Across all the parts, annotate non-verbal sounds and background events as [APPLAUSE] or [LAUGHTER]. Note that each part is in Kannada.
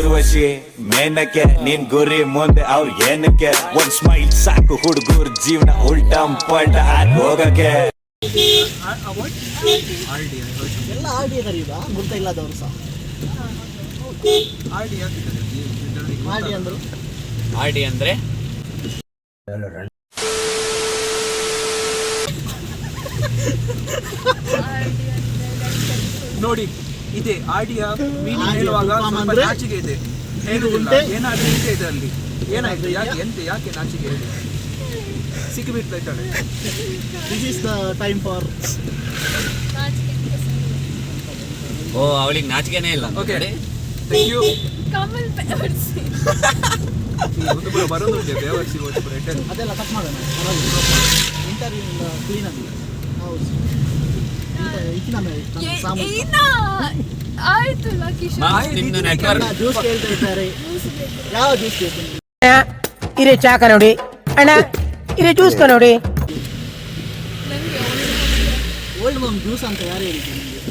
ಊರ್ವಶಿ ಮೇನಕ್ಕೆ ನಿನ್ ಗುರಿ ಮುಂದೆ ಅವ್ರ ಏನಕ್ಕೆ? ಒಂದ್ ಸ್ಮೈಲ್ ಸಾಕು ಹುಡುಗರ್ ಜೀವನ ಉಲ್ಟಂ ಪಲ್ಟ ಹೋಗಕ್ಕೆ. ಎಲ್ಲ ಗುರ್ತ ಇಲ್ಲದವರು ಸಹ ಅಂದ್ರು ಅಂದ್ರೆ? ನೋಡಿ ಇದೆ. ಆಡಿಯ ಮೀನಿಂಗ್ ಆಡಿಯ ಹೇಳುವಾಗ ಸ್ವಲ್ಪ? ನಾಚಿಕೆ ಇದೆ. ಹೇಳುವುದಿಲ್ಲ. ಏನಾದ್ರೆ ಇದೆ ಇದರಲ್ಲಿ. ಏನಾಯ್ತು? ಯಾಕೆ ಎಂತ ಯಾಕೆ ನಾಚಿಕೆ ಹೇಳಿ ಸಿಕ್ಕಿಬಿಡ್ತಾ ಇದ್ದಾಳೆ. This is the time for ಓ ಅವಳಿಗೆ ನಾಚಿಕೆನೇ ಇಲ್ಲ. ಓಕೆ. ಥ್ಯಾಂಕ್ ಯು ಕಮಲ್ ಬೆವರ್ಸಿ. ಒಂದು ಪುರ ಬರೋದುಂಟೆ ಬೇವರ್ಸಿ ಒಂದು ಅದೆಲ್ಲ ಕಟ್ ಮಾಡೋಣ. ಇಂಟರ್ವ್ಯೂ ಕ್ಲೀನ್ ಆಗಿದೆ ಹೌದು. ಆಯ್ತು ಕಿಶೋರ್ ಮಾಸ್ ನಿಮ್ದು ನೆಟ್ವರ್ಕ್ ಜ್ಯೂಸ್ ಕೇಳ್ತಾ ಇದ್ದಾರೆ ಯಾವ ಜ್ಯೂಸ್ ಬೇಕು ಇರೇ ಚಾ ನೋಡಿ ಅಣ್ಣ ಇರೇ ಜ್ಯೂಸ್ ನೋಡಿ ನಂಗೆ ಓಲ್ಡ್ ಮಾಮ್ ಜ್ಯೂಸ್ ಅಂತ ಯಾರು ಹೇಳಿದ್ರು ನಿಮಗೆ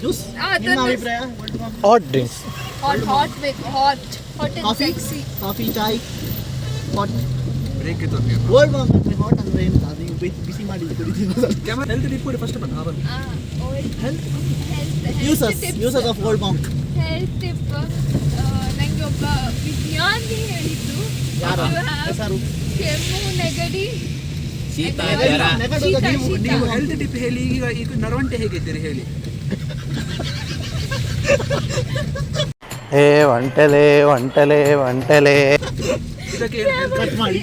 ಜ್ಯೂಸ್ ಆ, ನಿಮ್ಮ ಅದನ್ನು- ಅಭಿಪ್ರಾಯ Old Monk hot drinks hot hot ಬೇಕು hot hot and coffee sexy coffee chai hot break ಇತ್ತು ಅವ್ರಿಗೆ. ಓಲ್ಡ್ ಮಾಮ್ ಅಂದ್ರೆ ಹಾಟ್ ಅಂದ್ರೆ ಎಂತ ನೀವು ಬಿ- ಬಿಸಿ ಮಾಡಿ ಹೆಲ್ತ್ ರಿಪೋರ್ಟ್ ಫಸ್ಟ್ ಬಂದು uses uses of old mom health tip ನಂಗೆ ಒಬ್ಬ ವಿಜ್ಞಾನಿ ಹೇಳಿದ್ರು ಯಾರು? ಹೆಸರು? ಕೆಮ್ಮು ನೆಗಡಿ. ನೀವು ಹೆಲ್ತ್ ಟಿಪ್ ಹೇಳಿ ಈಗ ಈಗ ನರವಂಟೆ ಹೇಗಿದ್ದೀರಿ ಹೇಳಿ. ಏ ಒಂಟಲೆ ಒಂಟಲೆ ಒಂಟಲೆ. ಇದಕ್ಕೆ ಕಟ್ ಮಾಡಿ.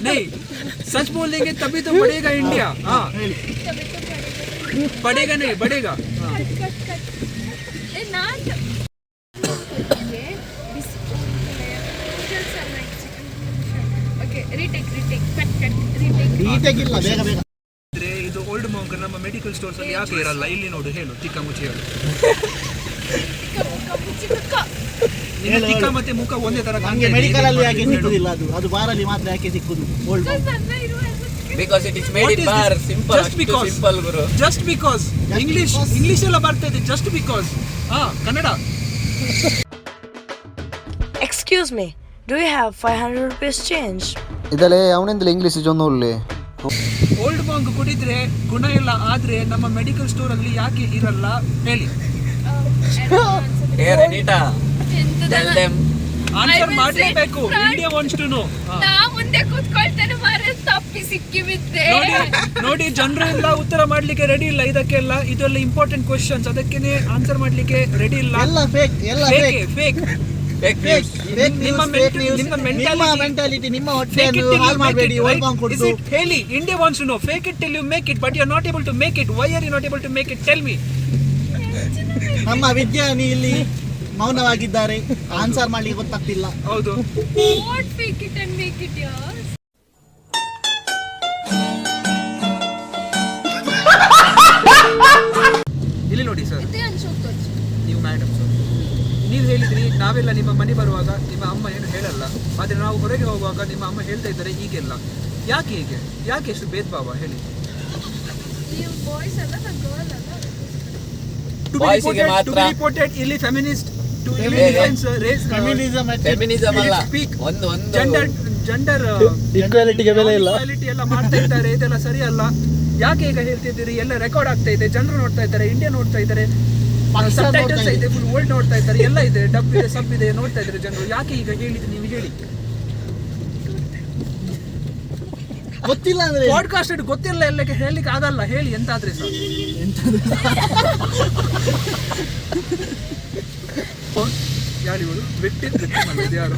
नहीं सच बोल देंगे तभी तो बढ़ेगा इंडिया हाँ ಹೇಳಿ बढ़ेगा नहीं बढ़ेगा हाँ ಕಟ್ ಕಟ್ ಕಟ್ ಏ ನಾನ್ okay retake retake cut cut retake ಈಟೆಗಿಲ್ಲ ಬೇಗ ಬೇಗ ಅಂದ್ರೆ ಇದು ಓಲ್ಡ್ ಮಾಂಕ್ ನಮ್ಮ ಮೆಡಿಕಲ್ ಸ್ಟೋರ್ಸ್ ಅಲ್ಲಿ ಯಾಕೆ ಇರಲ್ಲ ಇಲ್ಲಿ ನೋಡು ಹೇಳು ತಿಕ್ಕ ಮುಚ್ಚಿ ಹೇಳು ನಿನ್ನ ಹೇಳು, ತಿಕ್ಕ. ಮತ್ತೆ ಮುಖ ಒಂದೇ ತರ ನಮಗೆ ಮೆಡಿಕಲ್ ಅಲ್ಲಿ ಯಾಕೆ ಸಿಕ್ಕುದಿಲ್ಲ ಅದು? ಅದು ಬಾರಲ್ಲಿ ಮಾತ್ರ ಯಾಕೆ ಸಿಕ್ಕುದು? Old because it is made in bar simple just because simple Guru just because English. English ಎಲ್ಲ ಬರ್ತಾ ಇದೆ ಜಸ್ಟ್ ಬಿಕಾಸ್ ಹಾ Kannada. Excuse me, do you have 500 rupees change? ಇದಲ್ಲೇ ಅವನಿಂದಲೇ ಇಂಗ್ಲೀಷ್ ಜೊನ್ನೋಲ್ಲಿ ಓಲ್ಡ್ ಬಾಂಗ್ ಕುಡಿದ್ರೆ ಗುಣ ಇಲ್ಲ ಆದ್ರೆ ನಮ್ಮ ಮೆಡಿಕಲ್ ಸ್ಟೋರ್ ಅಲ್ಲಿ ಯಾಕೆ ಇರಲ್ಲ? ಹೇಳಿ. ಏ ರೆನಿಟಾ ದೆಮ್ ಆನ್ಸರ್ will ಮಾಡಲೇಬೇಕು ಇಂಡಿಯಾ ವಾಂಟ್ಸ್ ಟು ನೋ ನಾ ಮುಂದೆ ಕೂತ್ಕೊಳ್ತೇನೆ ಮಾರೆ ತಪ್ಪಿ ಸಿಕ್ಕಿಬಿದ್ದೆ ನೋಡಿ ನೋಡಿ ಜನರು ಎಲ್ಲ ಉತ್ತರ ಮಾಡ್ಲಿಕ್ಕೆ ರೆಡಿ ಇಲ್ಲ. ಇದಕ್ಕೆಲ್ಲ ಇದೆಲ್ಲ ಇಂಪಾರ್ಟೆಂಟ್ ಕ್ವಶನ್ಸ್ ಅದಕ್ಕೇನೆ ಆನ್ಸರ್ ಮಾಡ್ಲಿಕ್ಕೆ ರೆಡಿ ಇಲ್ಲ. ಎಲ್ಲ ಫೇಕ್ ಎಲ್ಲ ಫೇಕ್ ಫೇಕ್ ನಿಮ್ಮ ಮೆಂಟಾಲಿಟಿ ನಿಮ್ಮ Fake ಹೊಟ್ಟೆಯನ್ನು ಹಾಳು ಮಾಡಬೇಡಿ Is ಕೊಟ್ಟು. ಹೇಳಿ India wants to know fake it till you make it but you are not able to make it why are you not able to make it tell me ನಮ್ಮ ವಿದ್ಯಾನಿ ಇಲ್ಲಿ ಮೌನವಾಗಿದ್ದಾರೆ. ಆನ್ಸರ್ ಮಾಡ್ಲಿಕ್ಕೆ ಗೊತ್ತಾಗ್ತಿಲ್ಲ. ಹೌದು. ಇಲ್ಲಿ ನೋಡಿ ಸರ್. ನೀವು ಮ್ಯಾಡಮ್ ಸರ್ ನೀವು ಹೇಳಿದ್ರಿ ನಾವೆಲ್ಲ ನಿಮ್ಮ ಮನೆ ಬರುವಾಗ ನಿಮ್ಮ ಅಮ್ಮ ಏನು ಹೇಳಲ್ಲ. ಆದರೆ ನಾವು ಹೊರಗೆ ಹೋಗುವಾಗ ನಿಮ್ಮ ಅಮ್ಮ ಹೇಳ್ತಾ ಇದ್ದಾರೆ ಹೀಗೆಲ್ಲ. ಯಾಕೆ ಹೀಗೆ? ಯಾಕೆ ಎಷ್ಟು ಭೇದ ಭಾವ ಹೇಳಿ. ನೀವು ಬಾಯ್ಸ್ ಅಲ್ಲ ಗರ್ಲ್ ಅಲ್ಲ. ಟು Boys ಗೆ ಮಾತ್ರ. ಇಲ್ಲಿ ಫೆಮಿನಿಸ್ಟ್ ರೇಸ್ ಫೆಮಿನಿಸಮ್ ಫೆಮಿನಿಸಮ್ ಅಲ್ಲ. ಒಂದು ಒಂದು ಜೆಂಡರ್ ಜೆಂಡರ್ ಈಕ್ವಾಲಿಟಿಗೆ ಬೆಲೆ ಇಲ್ಲ. ಕ್ವಾಲಿಟಿ ಎಲ್ಲ ಮಾಡ್ತಾ ಇದ್ದಾರೆ. ಇದೆಲ್ಲ ಸರಿಯಲ್ಲ ಯಾಕೆ ಈಗ ಹೇಳ್ತಿದ್ದೀರಿ? ಎಲ್ಲ ರೆಕಾರ್ಡ್ ಆಗ್ತಾ ಇದೆ. ಜನರು ನೋಡ್ತಾ ಇದ್ದಾರೆ. ಇಂಡಿಯಾ ನೋಡ್ತಾ ಇದ್ದಾರೆ. ಸಬ್ಟೈಟಲ್ಸ್ ಇದೆ. ಇದೆ. ಫುಲ್ ವರ್ಲ್ಡ್ ನೋಡ್ತಾ ಇದ್ದಾರೆ. ಎಲ್ಲ ಇದೆ. ಡಬ್ ಇದೆ ಸಬ್ ಇದೆ ನೋಡ್ತಾ ಇದ್ದಾರೆ ಜನರು. ಯಾಕೆ ಈಗ ಹೇಳಿದ್ದು ನೀವು? ಹೇಳಿ. ಗೊತ್ತಿಲ್ಲ ಅಂದ್ರೆ ಪಾಡ್ಕಾಸ್ಟ್ ಗೊತ್ತಿಲ್ಲ ಎಲ್ಲಕ್ಕೆ ಹೇಳಲಿಕ್ಕೆ ಆಗಲ್ಲ. ಹೇಳಿ ಎಂತಾದ್ರೆ ಸರ್ ಯಾರು ಇವರು ವ್ಯಕ್ತಿ ಯಾರು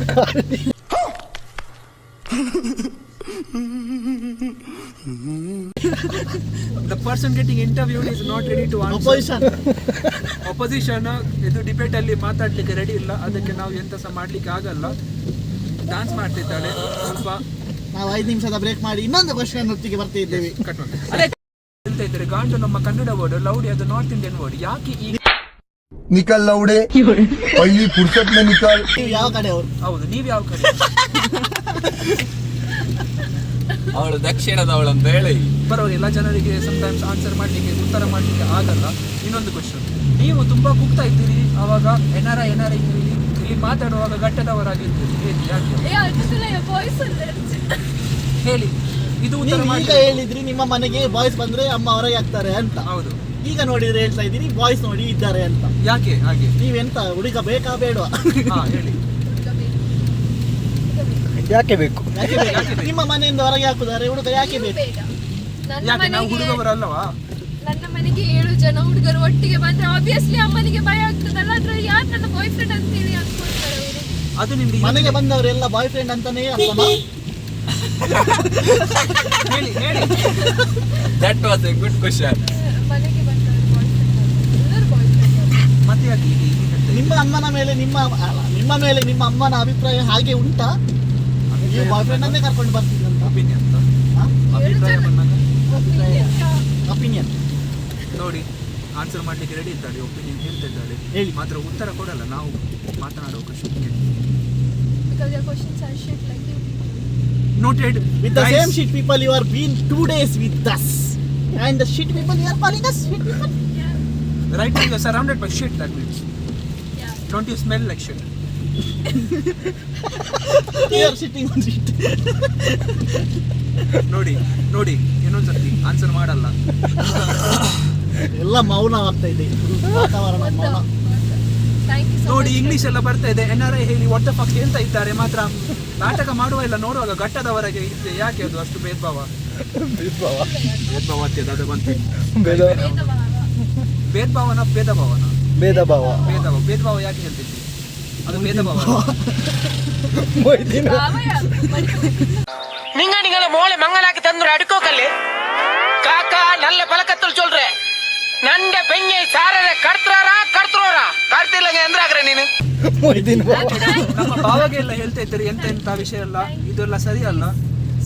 the person getting interview is not ready to opposition opposition ಇದು ಡಿಬೇಟ್ ಅಲ್ಲಿ ಮಾತಾಡ್ಲಿಕ್ಕೆ ರೆಡಿ ಇಲ್ಲ. ಅದಕ್ಕೆ ನಾವು ಎಂತ ಸಹ ಮಾಡ್ಲಿಕ್ಕೆ ಆಗಲ್ಲ. ಡಾನ್ಸ್ ಮಾಡ್ತಿದ್ದಾಳೆ. ಸ್ವಲ್ಪ ನಾವು ಐದು ನಿಮಿಷದ ಬ್ರೇಕ್ ಮಾಡಿ ಇನ್ನೊಂದು ಕ್ವಶನ್ ಹೊತ್ತಿಗೆ ಬರ್ತಾ ಇದ್ದೇವೆ. ಅದೇ ಹೇಳ್ತಾ ಇದ್ದಾರೆ ಗಾಂಡು ನಮ್ಮ ಕನ್ನಡ ವರ್ಡ್ ಲೌಡಿ ಅದು ನಾರ್ತ್ ಇಂಡಿಯನ್ ವರ್ಡ್ ಯಾಕೆ ಈಗ ನಿಕಲ್ ಲೌಡೆ ಪಳ್ಳಿ ಪುರ್ಸತ್ ಮೇ ನಿಕಲ್. ಯಾವ ಕಡೆ ಅವ್ರು? ಹೌದು ನೀವು ಯಾವ ಕಡೆ? ಅವಳು ದಕ್ಷಿಣದ ಅವಳು ಅಂತ ಹೇಳಿ ಬರೋರು ಎಲ್ಲ ಜನರಿಗೆ ಸಮ್ಟೈಮ್ಸ್ ಆನ್ಸರ್ ಮಾಡ್ಲಿಕ್ಕೆ ಉತ್ತರ ಮಾಡ್ಲಿಕ್ಕೆ ಆಗಲ್ಲ. ಇನ್ನೊಂದು ಕ್ವಶನ್ ನೀವು ತುಂಬಾ ಕುಗ್ತಾ ಇದ್ದೀರಿ ಅವಾಗ ಏನಾರ ಏನಾರ ಇದ್ದೀರಿ ಇಲ್ಲಿ ಮಾತಾಡುವಾಗ ಘಟ್ಟದವರಾಗಿದ್ದೀರಿ ಹೇಳಿ ಹೇಳಿ ಇದು ಉತ್ತರ ಮಾಡಿದ್ರೆ ಹೇಳಿದ್ರಿ ನಿಮ್ಮ ಮನೆಗೆ ಬಾಯ್ಸ್ ಬಂದ್ರೆ ಅಮ್ಮ ಅವರೇ ಆಗ್ತಾರೆ ಅಂತ. ಹೌದು. ಈಗ ನೋಡಿದ್ರೆ ಹೇಳ್ತಾ ಇದ್ದೀನಿ ಬಾಯ್ಸ್ ನೋಡಿ ಇದ್ದಾರೆ ಅಂತ. ಯಾಕೆ ಹಾಗೆ? ನೀವೆಂತ ಹುಡುಗ ಬೇಕಾ ಬೇಡ ಹಾ ಹೇಳಿ. ಯಾಕೆ ಬೇಕು? ಯಾಕೆ ಬೇಕು? ನಿಮ್ಮ ಮನೆಯಿಂದ ಹೊರಗೆ ಹಾಕುದಾರೆ ಹುಡುಗ ಯಾಕೆ ಬೇಕು? ಬೇಡ. ನನ್ನ ಯಾಕೆ ನಾವು ಮನೆಗೆ ಹುಡುಗವರಲ್ಲವಾ? ನನ್ನ ಮನೆಗೆ ಏಳು ಜನ ಹುಡುಗರು ಒಟ್ಟಿಗೆ ಬಂದ್ರೆ ಆಬ್ವಿಯಸ್ಲಿ ಅಮ್ಮನಿಗೆ ಭಯ ಆಗ್ತದಲ್ಲ ಅದ್ರಲ್ಲಿ ಯಾರು ನನ್ನ ಬಾಯ್ ಫ್ರೆಂಡ್ ಅಂತೇಳಿ ಅನ್ಕೊಳ್ತಾರೆ ಅವರು. ಅದು ನಿಮ್ಗೆ ಮನೆಗೆ ಬಂದವರೆಲ್ಲ ಬಾಯ್ ಫ್ರೆಂಡ್ ಅಂತಾನೇ ಅರ್ಥನಾ ಹೇಳಿ ಹೇಳಿ. That was a good question ಮನೆಗೆ ಬಂದವರು ಬಾಯ್ ಫ್ರೆಂಡ್ ಎಲ್ಲರೂ ಬಾಯ್ ನಿಮ್ಮ ಅಮ್ಮನ ಮೇಲೆ ನಿಮ್ಮ ಅಲ್ಲ, ನಿಮ್ಮ ಮೇಲೆ ನಿಮ್ಮ ಅಮ್ಮನ ಅಭಿಪ್ರಾಯ ಹಾಗೆ ಉಂಟಾ? ನೀವು ಬಾಯ್ ಫ್ರೆಂಡ್ ಅನ್ನೇ ಕರ್ಕೊಂಡು ಬರ್ತೀನಿ ಒಪಿನಿಯನ್ ಅಂತ. ಅಭಿಪ್ರಾಯ ಬಂದಾಗ ಒಪಿನಿಯನ್ ನೋಡಿ ಆನ್ಸರ್ ಮಾಡ್ಲಿಕ್ಕೆ ರೆಡಿ ಇದ್ದಾಳೆ ಒಪಿನಿಯನ್ ಹೇಳ್ತಾ ಇದ್ದಾಳೆ ಹೇಳಿ. ಮಾತ್ರ ಉತ್ತರ ಕೊಡಲ್ಲ ನಾವು ಮಾತನಾಡುವ ಕ್ವಶನ್ಗೆ because your questions are shit like you. Noted With the same shit people you are been two days with us. And the shit people you are calling us shit people. Right now you are surrounded by shit, that means. Yeah. Don't you smell like shit? [LAUGHS] You are sitting on shit. [LAUGHS] ನೋಡಿ ನೋಡಿ ಇನ್ನೊಂದ್ಸರ್ತಿ ಆನ್ಸರ್ ಮಾಡಲ್ಲ ಎಲ್ಲ ಮೌನ ಆಗ್ತಾ ಇದೆ ವಾತಾವರಣ ಮೌನ Thank you so ನೋಡಿ much. ಇಂಗ್ಲಿಷ್ ಎಲ್ಲ ಬರ್ತಾ ಇದೆ ಎನ್ ಆರ್ ಐ ಹೇಳಿ ವಾಟ್ ದ ಫಕ್ ಹೇಳ್ತಾ ಇದ್ದಾರೆ ಮಾತ್ರ ನಾಟಕ ಮಾಡುವ ಇಲ್ಲ ನೋಡುವಾಗ ಘಟ್ಟದವರೆಗೆ ಇದೆ ಯಾಕೆ ಅದು ಅಷ್ಟು [LAUGHS] ಭೇದ ಭಾವ ಭೇದ ಭಾವ ಅದು ಬಂತು ಭೇದಭಾವ. ಭೇದ ಭಾವನ ಭೇದ ಭಾವನ ಭೇದ ಭಾವ ಭೇದ ಭೇದ ಭಾವ ಯಾಕೆ ಹೇಳ್ತೈತಿ ಅದು ಭೇದ ಭಾವ ಅನುದಾನ ನಿಂಗ ನಿಂಗಳ ಮೋಳೆ ಮಂಗಳ ಹಾಕಿ ತಂದ್ರು ಕಾಕಾ ನಲ್ಲೆ ಬಲ ಕತ್ತರು ಚೊಲ್ರೆ. ನಂಗೆ ಬೆಂಕಿ ಕಾಲರೆ ಕಡತ್ರಾರಾ ಕಡತ್ರ ಕಡ್ತಿಲ್ಲ ಅಂದ್ರೆ ಆಗ್ರೆ ನೀನು. ಅವಾಗೆಲ್ಲ ಹೇಳ್ತೈತಿ ರೀ ಎಂತ ಎಂಥ ವಿಷಯ ಅಲ್ಲ? ಇದೆಲ್ಲ ಸರಿ ಅಲ್ಲ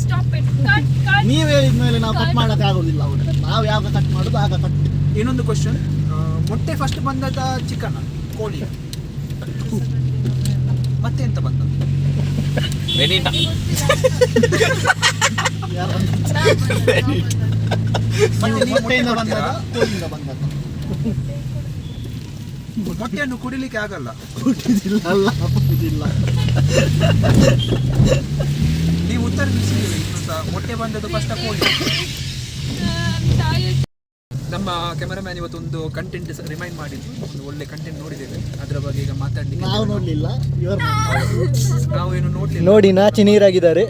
ಸ್ಟಪ್ ಇಟ್ ನೀವ್ ಹೇಳಿದ್ಮೇಲೆ ನಾವು ಕಟ್ ಮಾಡಕ್ ಆಗೋದಿಲ್ಲ ಅವ್ರಿಗೆ ನಾವ್ ಯಾವಾಗ ಕಟ್ ಮಾಡುದು ಆಗ ಕಟ್ ಇನ್ನೊಂದು ಕ್ವಶನ್ ಮೊಟ್ಟೆ ಫಸ್ಟ್ ಬಂದದ ಚಿಕನ್ ಕೋಳಿ. ಮತ್ತೆ ಎಂತ ಬಂದದ್ದು ವೆನಿಟಾ ಯಾರು ಮತ್ತೆ ನೀವು ಮೊಟ್ಟೆ ಮೊಟ್ಟೆಯಿಂದ ಬಂದದ? ಕೋಳಿಯಿಂದ ಬಂದದ ಮೊಟ್ಟೆಯನ್ನು ಕುಡಿಲಿಕ್ಕೆ ಆಗಲ್ಲ. ಅಲ್ಲ ನೀವು ಉತ್ತರ ಮೊಟ್ಟೆ ಬಂದದ್ದು ಫಸ್ಟ್ ಕೋಳಿ. ಕ್ಯಾಮರಾಮ್ಯಾನ್ ಇವತ್ತು ಒಂದು ಕಂಟೆಂಟ್ ರಿಮೈಂಡ್ ಮಾಡಿದ್ರು. ಒಂದು ಒಳ್ಳೆ ಕಂಟೆಂಟ್ ನೋಡಿದ್ದೇವೆ. ಅದರ ಬಗ್ಗೆ ಈಗ ಮಾತಾಡ್ಲಿಕ್ಕೆ ನಾವು ನೋಡ್ಲಿಲ್ಲ. ನಾವು ಏನು ನೋಡ್ಲಿಲ್ಲ. ನೋಡಿ ನಾಚಿ ನೀರಾಗಿದ್ದಾರೆ.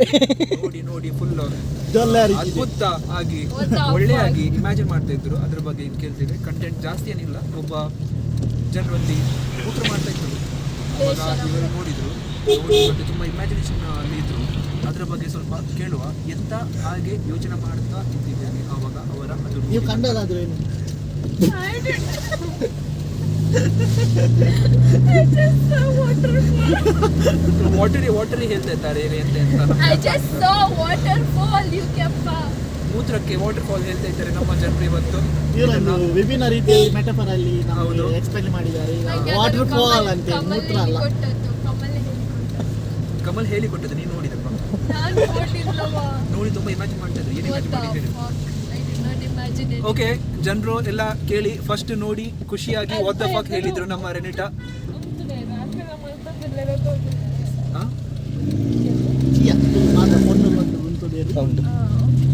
ನೋಡಿ ನೋಡಿ ಫುಲ್ ಅದ್ಭುತ ಆಗಿ ಒಳ್ಳೆ ಆಗಿ ಇಮ್ಯಾಜಿನ್ ಮಾಡ್ತಾ ಇದ್ರು. ಅದ್ರ ಬಗ್ಗೆ ಇದು ಕೇಳ್ತೇವೆ ಕಂಟೆಂಟ್ ಜಾಸ್ತಿ ಏನಿಲ್ಲ. ಒಬ್ಬ ಜನರಲ್ಲಿ ಊಟ ಮಾಡ್ತಾ ಇದ್ರು. ಅವಾಗ ಇವರು ನೋಡಿದ್ರು. ಮತ್ತೆ ತುಂಬಾ ಇಮ್ಯಾಜಿನೇಷನ್ ಅಲ್ಲಿ ಇದ್ರು. ಅದ್ರ ಬಗ್ಗೆ ಸ್ವಲ್ಪ ಕೇಳುವ. ಎಂತ ಹಾಗೆ ಯೋಚನೆ ಮಾಡ್ತಾ ಇದ್ದಿದ್ದೇನೆ ಆವಾಗ ಅವರ ಅದು ನೀವು ಕಂಡದಾದ್ರೂ ವಾಟರಿ ವಾಟರಿ ಹೇಳ್ತಾ ಇದ್ದಾರೆ ಎಂತ ಎಂತ I just saw waterfall, you kept ಮೂತ್ರಕ್ಕೆ ವಾಟರ್ ಫಾಲ್ ಹೇಳ್ತಾ ಇದ್ದಾರೆ ನಮ್ಮ ಜನರು ಇವತ್ತು. ಇವರನ್ನು ವಿಭಿನ್ನ ರೀತಿಯಲ್ಲಿ ಮೆಟಫರ್ ಅಲ್ಲಿ. ನಮಗೆ ಎಕ್ಸ್ಪ್ಲೈನ್ ಮಾಡಿದ್ದಾರೆ. ವಾಟರ್ ಫಾಲ್ ಅಂತ ಮೂತ್ರ ಅಲ್ಲ. ಕಮಲ್ ಹೇಳಿ ಕೊಟ್ಟದ್ದು. ನೀನು ನೋಡಿದಪ್ಪ ನೋಡಿ ತುಂಬಾ ಇಮ್ಯಾಜಿನ್ ಮಾಡ್ತಾ ಇದ್ರು. ಏನು ಇಮ್ಯಾಜಿನ್ ಮಾಡಿ ಓಕೆ ಜನರು ಎಲ್ಲ ಕೇಳಿ ಫಸ್ಟ್ ನೋಡಿ ಖುಷಿಯಾಗಿ ವಾಟ್ ದ ಫಕ್ ಹೇಳಿದ್ರು ನಮ್ಮ ರೆನಿಟಾ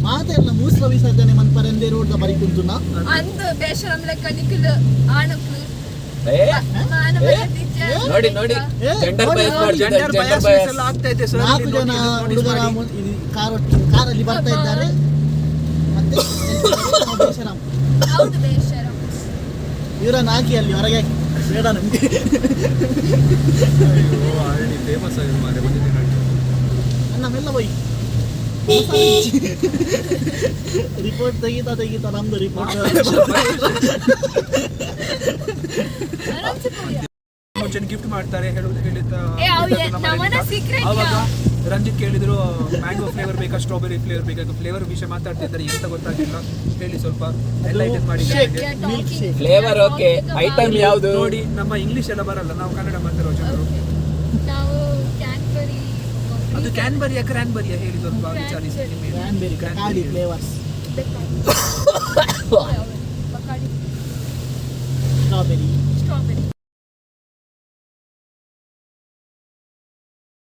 ಮಾತೆಲ್ಲ ಮೂಸ್ಲ ವಿಸರ್ಜನೆ ಮನ್ಪರೆಂದೇ ರೋಡ್ ಬರಿ ಕುಂತುನ? ಅಂದು ಬೇಷರಮ್ಲ ಕಣಿಕಲ್ ಆಣಕ್ಲು. ನೋಡಿ ನೋಡಿ. ಜೆಂಡರ್ ಬಯಸ್ ಜೆಂಡರ್ ಬಯಸ್ ಆಗ್ತಾ ಇದೆ ಸರ್ ನಾಲ್ಕು ಜನ ಹುಡುಗರ ಕಾರಲ್ಲಿ ಬರ್ತಾ ಇದ್ದಾರೆ. ಇವರನ್ನ ಹಾಕಿ ಅಲ್ಲಿ ಹೊರಗೆ ಹಾಕಿ. ಬೇಡ ನಮ್ಗೆ. ಫೇಮಸ್ ಆಗಿದೆ ಮಾರೆ ನಮ್ಮೆಲ್ಲ ಬೈ. ರಿಪೋರ್ಟ್ ತೆಗಿತಾ ತೆಗಿತಾ ನಮ್ದು ರಿಪೋರ್ಟ್. ಮುಂಚೆ ಗಿಫ್ಟ್ ಮಾಡ್ತಾರೆ ಹೇಳುವುದು ಹೇಳಿದ ಏ, ಅವು ಹೇಳಿದ್ದು ಎ- ನಮ್ಮ ನಮ್ಮನ್ನ ರೆನಿಟಾ. secret ಆವಾಗ ರಂಜಿತ್ ಕೇಳಿದ್ರು ಮ್ಯಾಂಗೋ ಫ್ಲೇವರ್ ಬೇಕಾ? ಸ್ಟ್ರಾಬೆರಿ ಫ್ಲೇವರ್ ಬೇಕಾ? ಫ್ಲೇವರ್ ವಿಷಯ ಮಾತಾಡ್ತಿದ್ದಾರೆ ಎಂತ ಗೊತ್ತಾಗಿಲ್ಲ. ಹೇಳಿ ಸ್ವಲ್ಪ. ಮಾಡಿ Milk talking- shake. Flavour okay item ಯಾವುದು? ನೋಡಿ ನಮ್ಮ ಇಂಗ್ಲಿಷ್ ಎಲ್ಲ ಬರಲ್ಲ. ನಾವು ಕನ್ನಡ ಮಾತಾಡೋ ಜನರು. ಕ್ಯಾನ್ಬರಿ ಅದು ಕ್ಯಾನ್ಬರಿಯ ಕ್ರಾನ್ಬರಿಯ ಹೇಳಿ ಸ್ವಲ್ಪ ವಿಚಾರಿಸಿ ಕಾಡಿ ಫ್ಲೇವರ್ಸ್ ಸ್ಟ್ರಾಬೆರಿ ಸ್ಟ್ರಾಬೆರಿ